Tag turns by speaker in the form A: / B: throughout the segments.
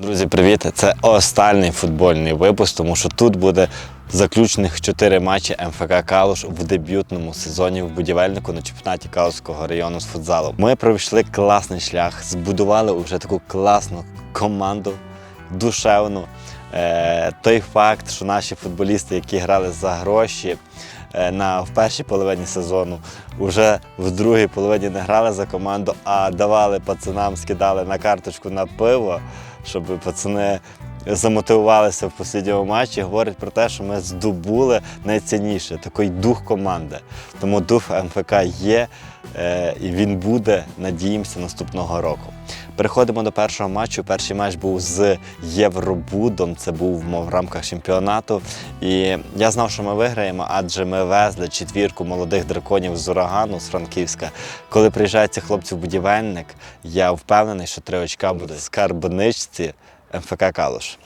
A: Друзі, привіт! Це останній футбольний випуск, тому що тут буде заключних чотири матчі МФК Калуш в дебютному сезоні в будівельнику на чемпіонаті Калуського району з футзалу. Ми пройшли класний шлях, збудували вже таку класну команду, душевну. Е, той факт, що наші футболісти, які грали за гроші е, на, в першій половині сезону, вже в другій половині не грали за команду, а давали пацанам, скидали на карточку на пиво, щоб пацани замотивувалися в послідньому матчі, говорить про те, що ми здобули найцінніше такий дух команди. Тому дух МФК є е, і він буде, надіємося, наступного року. Переходимо до першого матчу. Перший матч був з Євробудом. Це був в рамках чемпіонату. І я знав, що ми виграємо, адже ми везли четвірку молодих драконів з урагану з Франківська. Коли приїжджають ці хлопці в будівельник, я впевнений, що три очка будуть скарбничці МФК Калуш.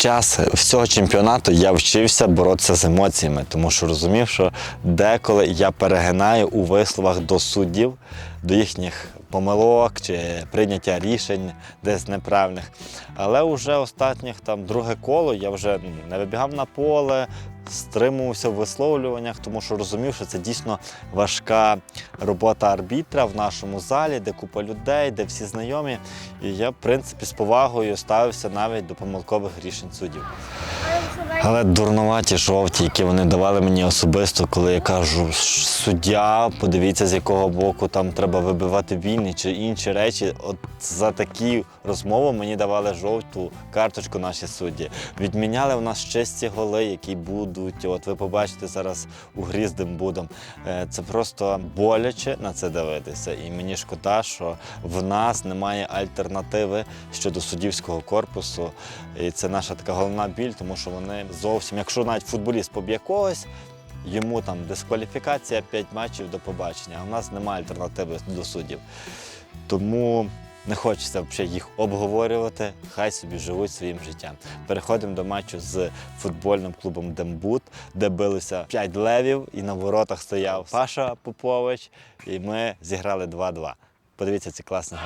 A: Час всього чемпіонату я вчився боротися з емоціями, тому що розумів, що деколи я перегинаю у висловах до суддів, до їхніх помилок чи прийняття рішень десь неправильних. Але вже останніх там друге коло я вже не вибігав на поле, стримувався в висловлюваннях, тому що розумів, що це дійсно важка робота арбітра в нашому залі, де купа людей, де всі знайомі. І я, в принципі, з повагою ставився навіть до помилкових рішень суддів. Але дурнуваті жовті, які вони давали мені особисто, коли я кажу, суддя, подивіться, з якого боку там треба вибивати вільні чи інші речі. От за такі розмови мені давали жовту карточку наші судді. Відміняли в нас чисті голи, які будуть. От ви побачите зараз у грі з Дембудом. Е, Це просто боляче на це дивитися. І мені шкода, що в нас немає альтернативи щодо суддівського корпусу. І це наша така головна біль, тому що вони зовсім, якщо навіть футболіст поб'є когось, йому там дискваліфікація 5 матчів до побачення, а в нас немає альтернативи до суддів. Тому не хочеться взагалі їх обговорювати, хай собі живуть своїм життям. Переходимо до матчу з футбольним клубом Дембут, де билися 5 левів, і на воротах стояв Паша Попович, і ми зіграли 2-2. Подивіться ці класні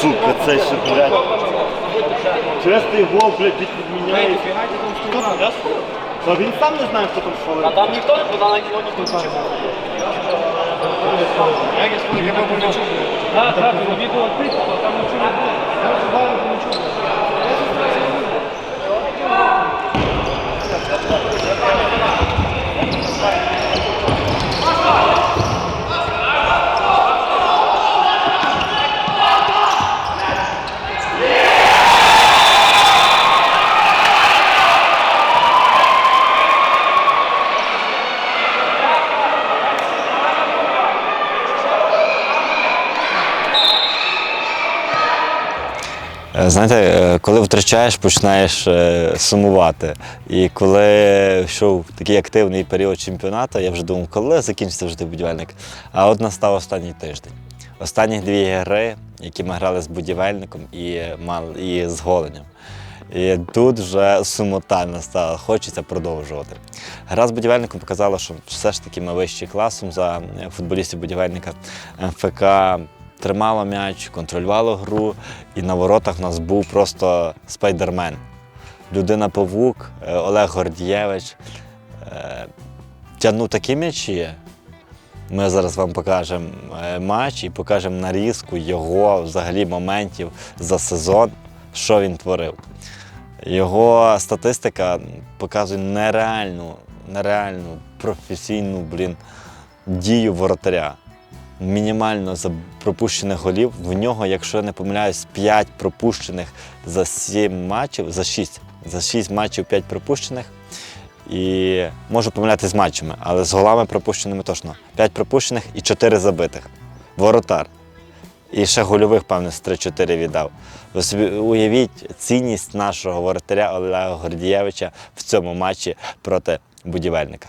A: Сука, це ще, блядь. Честний гол, блядь, відміняє. Хто там? Та він сам не знає, хто там А
B: там ніхто не подав на кілоні тут чому. Я не сподіваюся, я не Так, так, відео відкрите, там нічого не було.
A: Знаєте, е, коли втрачаєш, починаєш е, сумувати. І коли йшов такий активний період чемпіонату, я вже думав, коли закінчиться вже будівельник. А от настав останній тиждень. Останні дві гри, які ми грали з будівельником і, і з голенням. І тут вже сумота настала, хочеться продовжувати. Гра з будівельником показала, що все ж таки ми вищі класом за е, футболістів будівельника. МФК тримало м'яч, контролювало гру, і на воротах у нас був просто спайдермен. Людина Павук, е, Олег Гордієвич. е, Тягнув такі м'ячі. Ми зараз вам покажемо е, матч і покажемо нарізку його взагалі моментів за сезон, що він творив. Його статистика показує нереальну, нереальну професійну блін, дію воротаря. Мінімально пропущених голів. В нього, якщо я не помиляюсь, 5 пропущених за 7 матчів, за 6. За 6 матчів 5 пропущених. І можу помилятися з матчами, але з голами пропущеними точно. 5 пропущених і 4 забитих. Воротар. І ще гольових, певне, з 3-4 віддав. Ви собі уявіть цінність нашого воротаря Олега Гордієвича в цьому матчі проти будівельника.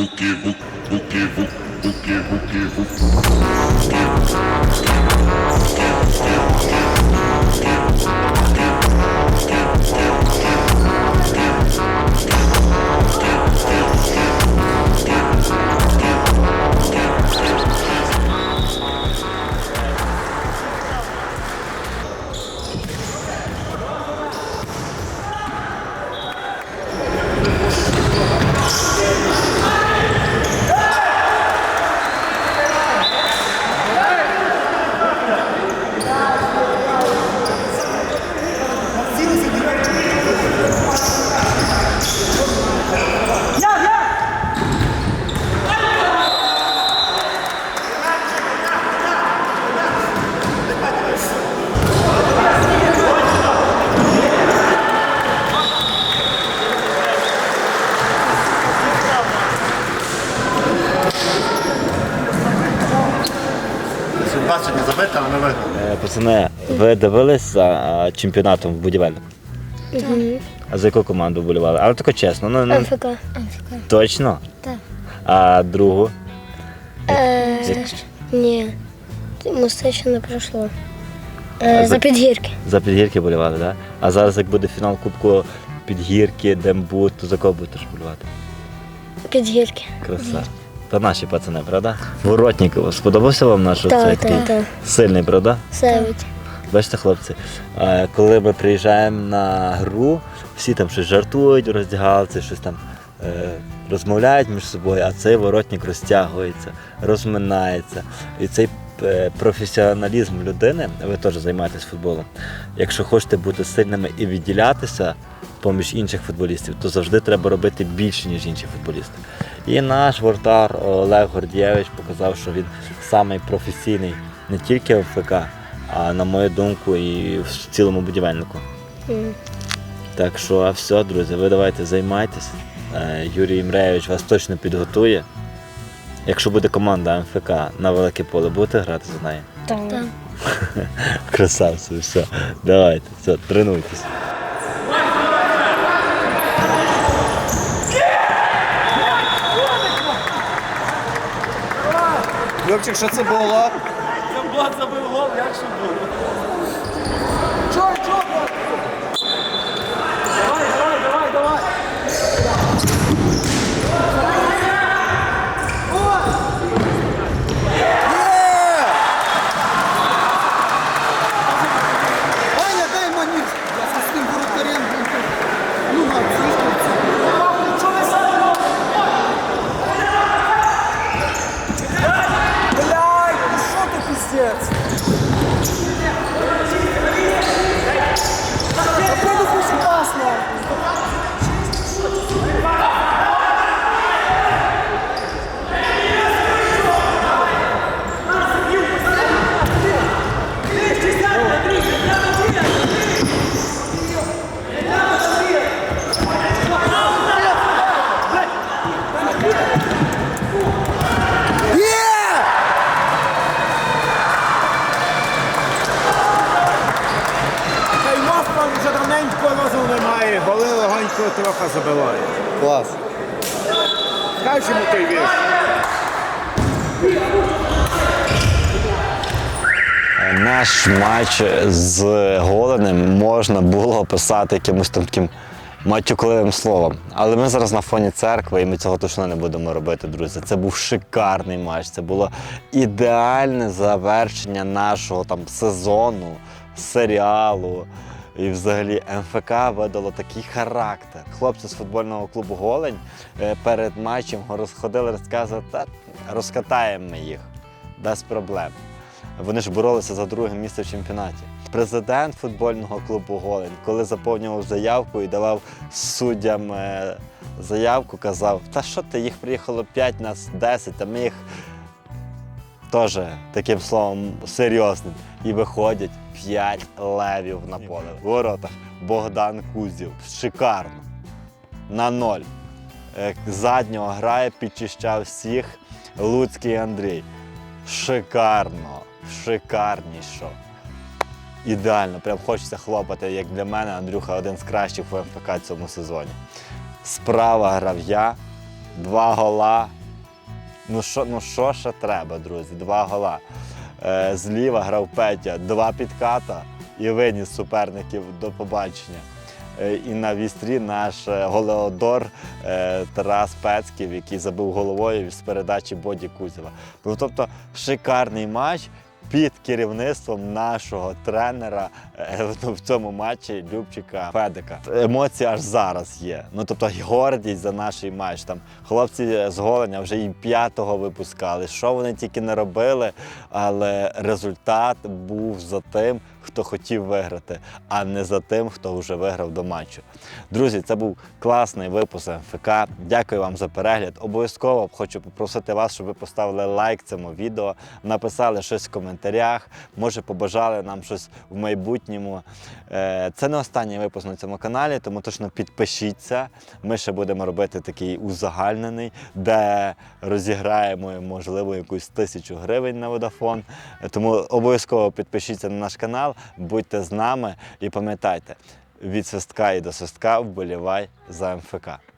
A: Yeah. Пацани, ви дивились за е, чемпіонатом будівельник? А за яку команду вболівали? Але тако чесно, ну, ну
C: МФК.
A: точно.
C: Так.
A: А другу?
C: Е, ні, мости ще не пройшло. Е, за підгірки.
A: За підгірки болівали, так? Да? А зараз як буде фінал Кубку підгірки, Дембут, то за кого будеш болівати?
C: Підгірки.
A: Краса. Та наші пацани, правда? Воротник, сподобався вам наш оцей
C: Так,
A: такий
C: так, так.
A: сильний, правда?
C: Севить.
A: Бачите, хлопці, е, коли ми приїжджаємо на гру, всі там щось жартують, роздягалці, щось там е, розмовляють між собою, а цей воротник розтягується, розминається. І цей професіоналізм людини, ви теж займаєтесь футболом. Якщо хочете бути сильними і відділятися поміж інших футболістів, то завжди треба робити більше, ніж інші футболісти. І наш воротар Олег Гордієвич показав, що він самий професійний не тільки в ФК, а на мою думку, і в цілому будівельнику.
C: М.
A: Так що, а все, друзі, ви давайте займайтесь. Е, Юрій Імреєвич вас точно підготує. Якщо буде команда МФК на велике поле, будете грати за неї?
C: Так.
A: Красавці, все. Давайте, все, тренуйтесь.
B: Любчик, що це було?
D: Аня, дай мені я з цим воротарем. Ну, на, слухай. Блядь, ну що ти пиздець? Та прийду хоч раз, нахуй. Є!
B: Каймов там вже давненько розуму немає, легонько трохи забиває.
E: Клас.
B: Дай йому той вірш.
A: Наш матч з Голенем можна було описати якимось там таким матюкливим словом. Але ми зараз на фоні церкви, і ми цього точно не будемо робити, друзі. Це був шикарний матч. Це було ідеальне завершення нашого там сезону, серіалу. І взагалі МФК видало такий характер. Хлопці з футбольного клубу Голень е, перед матчем розходили розказувати, «Та, розкатаємо ми їх без проблем. Вони ж боролися за друге місце в чемпіонаті. Президент футбольного клубу Голень, коли заповнював заявку і давав суддям е, заявку, казав: Та що ти їх приїхало 5 нас 10, а ми їх теж таким словом серйозним. І виходять 5 левів на поле. Воротах Богдан Кузів. Шикарно. На ноль. Е, Заднього грає, підчищав всіх Луцький Андрій. Шикарно, шикарніше. Ідеально, прям хочеться хлопати, як для мене, Андрюха один з кращих в МФК цьому сезоні. Справа грав я, два гола. Ну що, ну ще треба, друзі? Два гола. Е, зліва грав Петя, два підката і виніс суперників до побачення. Е, І на вістрі наш е, голеодор Тарас Пецьків, який забив головою з передачі Боді Кузєва. Ну, тобто шикарний матч під керівництвом нашого тренера е, в цьому матчі Любчика Федика. Емоції аж зараз є. Ну тобто гордість за наш матч. Там хлопці з Голеня вже і п'ятого випускали. Що вони тільки не робили, але результат був за тим, хто хотів виграти, а не за тим, хто вже виграв до матчу. Друзі, це був класний випуск МФК. Дякую вам за перегляд. Обов'язково хочу попросити вас, щоб ви поставили лайк цьому відео, написали щось в коментарях, може побажали нам щось в майбутньому. Е, Це не останній випуск на цьому каналі, тому точно підпишіться. Ми ще будемо робити такий узагальнений, де розіграємо, можливо, якусь тисячу гривень на водафон. Тому обов'язково підпишіться на наш канал, будьте з нами і пам'ятайте, від свистка і до свистка вболівай за МФК.